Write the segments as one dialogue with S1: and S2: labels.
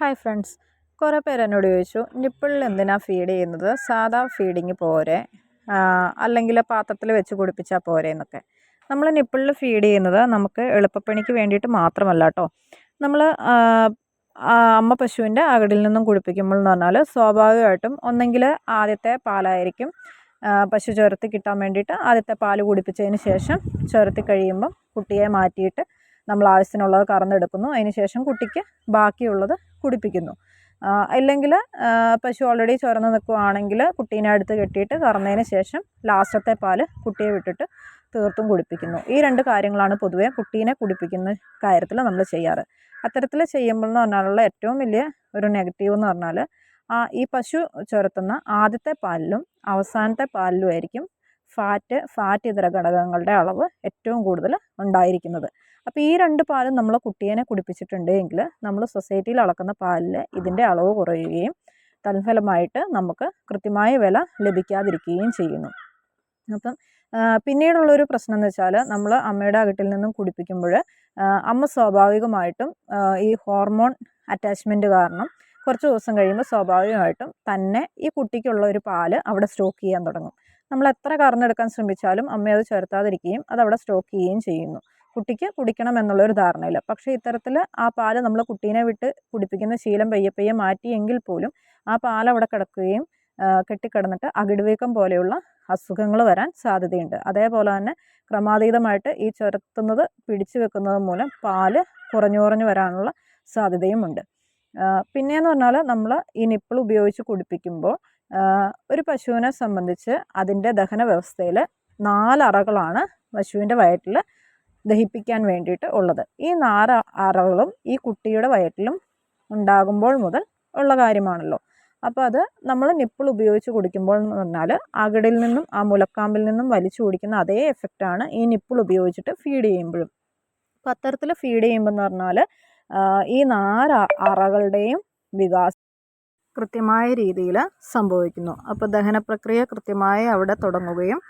S1: Hi friends കുറേ പേര് എന്നോട് ചോദിച്ചു നിപ്പിളിൽ എന്തിനാണ് ഫീഡ് ചെയ്യുന്നത്? സാധാ ഫീഡിങ് പോരെ? അല്ലെങ്കിൽ പാത്രത്തിൽ വെച്ച് കുടിപ്പിച്ചാൽ പോരെ എന്നൊക്കെ. നമ്മൾ നിപ്പിളിൽ ഫീഡ് ചെയ്യുന്നത് നമുക്ക് എളുപ്പപ്പണിക്ക് വേണ്ടിയിട്ട് മാത്രമല്ല കേട്ടോ നമ്മൾ അമ്മ പശുവിന്റെ അകടിൽ നിന്നും കുടിപ്പിക്കുമ്പോൾ എന്ന് പറഞ്ഞാൽ സ്വാഭാവികമായിട്ടും ഒന്നെങ്കിൽ ആദ്യത്തെ പാലായിരിക്കും പശു ചുരത്തി കിട്ടാൻ വേണ്ടിയിട്ട് ആദ്യത്തെ പാൽ കുടിപ്പിച്ചതിന് ശേഷം ചുരത്തി കഴിയുമ്പം കുട്ടിയെ മാറ്റിയിട്ട് നമ്മൾ ആവശ്യത്തിനുള്ളത് കറന്നെടുക്കുന്നു. അതിനുശേഷം കുട്ടിക്ക് ബാക്കിയുള്ളത് കുടിപ്പിക്കുന്നു. അല്ലെങ്കിൽ പശു ഓൾറെഡി ചുരന്ന് നിൽക്കുകയാണെങ്കിൽ കുട്ടീനെ അടുത്ത് കെട്ടിയിട്ട് കറന്നതിന് ശേഷം ലാസ്റ്റത്തെ പാൽ കുട്ടിയെ വിട്ടിട്ട് തീർത്തും കുടിപ്പിക്കുന്നു. ഈ രണ്ട് കാര്യങ്ങളാണ് പൊതുവെ കുട്ടീനെ കുടിപ്പിക്കുന്ന കാര്യത്തിൽ നമ്മൾ ചെയ്യാറ്. അത്തരത്തിൽ ചെയ്യുമ്പോൾ എന്ന് പറഞ്ഞാലുള്ള ഏറ്റവും വലിയ ഒരു നെഗറ്റീവ് എന്ന് പറഞ്ഞാൽ ആ ഈ പശു ചുരത്തുന്ന ആദ്യത്തെ പാലിലും അവസാനത്തെ പാലിലും ആയിരിക്കും ഫാറ്റ് ഫാറ്റ് ഇതര ഘടകങ്ങളുടെ അളവ് ഏറ്റവും കൂടുതൽ ഉണ്ടായിരിക്കുന്നത്. അപ്പോൾ ഈ രണ്ട് പാലും നമ്മൾ കുട്ടിയെ കുടിപ്പിച്ചിട്ടുണ്ട് എങ്കിൽ നമ്മൾ സൊസൈറ്റിയിൽ അളക്കുന്ന പാലിൽ ഇതിന്റെ അളവ് കുറയുകയും തൽഫലമായിട്ട് നമുക്ക് കൃത്യമായ വില ലഭിക്കാതിരിക്കുകയും ചെയ്യുന്നു. അപ്പം പിന്നീടുള്ളൊരു പ്രശ്നം എന്ന് വെച്ചാൽ നമ്മൾ അമ്മയുടെ അകട്ടിൽ നിന്നും കുടിപ്പിക്കുമ്പോൾ അമ്മ സ്വാഭാവികമായിട്ടും ഈ ഹോർമോൺ അറ്റാച്ച്മെന്റ് കാരണം കുറച്ച് ദിവസം കഴിയുമ്പോൾ സ്വാഭാവികമായിട്ടും തന്നെ ഈ കുട്ടിക്കുള്ള ഒരു പാൽ അവിടെ സ്റ്റോക്ക് ചെയ്യാൻ തുടങ്ങും. നമ്മൾ എത്ര കറന്നെടുക്കാൻ ശ്രമിച്ചാലും അമ്മ അത് ചേർത്താതിരിക്കുകയും അത് അവിടെ സ്റ്റോക്ക് ചെയ്യുകയും ചെയ്യുന്നു. കുട്ടിക്ക് കുടിക്കണം എന്നുള്ളൊരു ധാരണയില്ല. പക്ഷേ ഇത്തരത്തിൽ ആ പാൽ നമ്മൾ കുട്ടീനെ വിട്ട് കുടിപ്പിക്കുന്ന ശീലം പയ്യെ പയ്യെ മാറ്റിയെങ്കിൽ പോലും ആ പാൽ അവിടെ കിടക്കുകയും കെട്ടിക്കിടന്നിട്ട് അകിടുവീക്കം പോലെയുള്ള അസുഖങ്ങൾ വരാൻ സാധ്യതയുണ്ട്. അതേപോലെ തന്നെ ക്രമാതീതമായിട്ട് ഈ ചുരത്തുന്നത് പിടിച്ചു വെക്കുന്നത് മൂലം പാൽ കുറഞ്ഞു കുറഞ്ഞു വരാനുള്ള സാധ്യതയുമുണ്ട്. പിന്നെയെന്ന് പറഞ്ഞാൽ നമ്മൾ ഈ നിപ്പിൾ ഉപയോഗിച്ച് കുടിപ്പിക്കുമ്പോൾ ഒരു പശുവിനെ സംബന്ധിച്ച് അതിന്റെ ദഹന വ്യവസ്ഥയിൽ നാലറകളാണ് പശുവിന്റെ വയറ്റിൽ ദഹിപ്പിക്കാൻ വേണ്ടിയിട്ട് ഉള്ളത്. ഈ നാല് അറകളും ഈ കുട്ടിയുടെ വയറ്റിലും ഉണ്ടാകുമ്പോൾ മുതൽ ഉള്ള കാര്യമാണല്ലോ. അപ്പോൾ അത് നമ്മൾ നിപ്പിൾ ഉപയോഗിച്ച് കുടിക്കുമ്പോൾ എന്ന് പറഞ്ഞാൽ അകിടിൽ നിന്നും ആ മുലക്കാമ്പിൽ നിന്നും വലിച്ചു കുടിക്കുന്ന അതേ എഫക്റ്റാണ് ഈ നിപ്പിൾ ഉപയോഗിച്ചിട്ട് ഫീഡ് ചെയ്യുമ്പോഴും. അപ്പോൾ അത്തരത്തിൽ ഫീഡ് ചെയ്യുമ്പോൾ എന്ന് പറഞ്ഞാൽ ഈ നാല് അറകളുടെയും വികാസം കൃത്യമായ രീതിയിൽ സംഭവിക്കുന്നു. അപ്പോൾ ദഹന പ്രക്രിയ കൃത്യമായി അവിടെ തുടങ്ങുകയും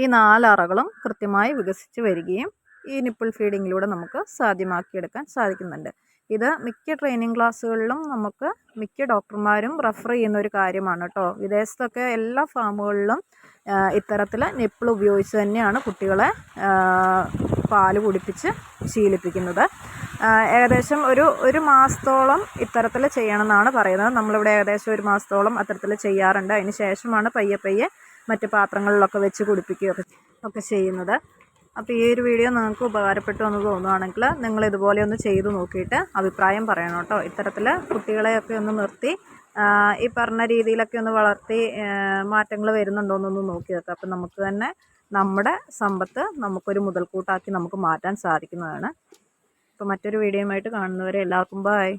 S1: ഈ നാലറകളും കൃത്യമായി വികസിച്ച് വരികയും ഈ നിപ്പിൾ ഫീഡിങ്ങിലൂടെ നമുക്ക് സാധ്യമാക്കിയെടുക്കാൻ സാധിക്കുന്നുണ്ട്. ഇത് മിക്ക ട്രെയിനിങ് ക്ലാസ്സുകളിലും നമുക്ക് മിക്ക ഡോക്ടർമാരും റെഫർ ചെയ്യുന്ന ഒരു കാര്യമാണ് കേട്ടോ വിദേശത്തൊക്കെ എല്ലാ ഫാമുകളിലും ഇത്തരത്തിൽ നിപ്പിൾ ഉപയോഗിച്ച് തന്നെയാണ് കുട്ടികളെ പാൽ കുടിപ്പിച്ച് ശീലിപ്പിക്കുന്നത്. ഏകദേശം ഒരു ഒരു മാസത്തോളം ഇത്തരത്തിൽ ചെയ്യണം എന്നാണ് പറയുന്നത്. നമ്മളിവിടെ ഏകദേശം ഒരു മാസത്തോളം അത്തരത്തിൽ ചെയ്യാറുണ്ട്. അതിന് ശേഷമാണ് പയ്യെ പയ്യെ മറ്റു പാത്രങ്ങളിലൊക്കെ വെച്ച് കുടിപ്പിക്കുകയൊക്കെ ഒക്കെ ചെയ്യുന്നത്. അപ്പോൾ ഈ ഒരു വീഡിയോ നിങ്ങൾക്ക് ഉപകാരപ്പെട്ടു എന്ന് തോന്നുകയാണെങ്കിൽ നിങ്ങൾ ഇതുപോലെ ഒന്ന് ചെയ്തു നോക്കിയിട്ട് അഭിപ്രായം പറയണം കേട്ടോ. ഇത്തരത്തിൽ കുട്ടികളെയൊക്കെ ഒന്ന് നിർത്തി ഈ പറഞ്ഞ രീതിയിലൊക്കെ ഒന്ന് വളർത്തി മാറ്റങ്ങൾ വരുന്നുണ്ടോ എന്നൊന്ന് നോക്കി വെക്കാം. അപ്പം നമുക്ക് തന്നെ നമ്മുടെ സമ്പത്ത് നമുക്കൊരു മുതൽക്കൂട്ടാക്കി നമുക്ക് മാറ്റാൻ സാധിക്കുന്നതാണ്. മറ്റൊരു വീഡിയോയുമായിട്ട് കാണുന്നവരെ എല്ലാവർക്കും ബായ്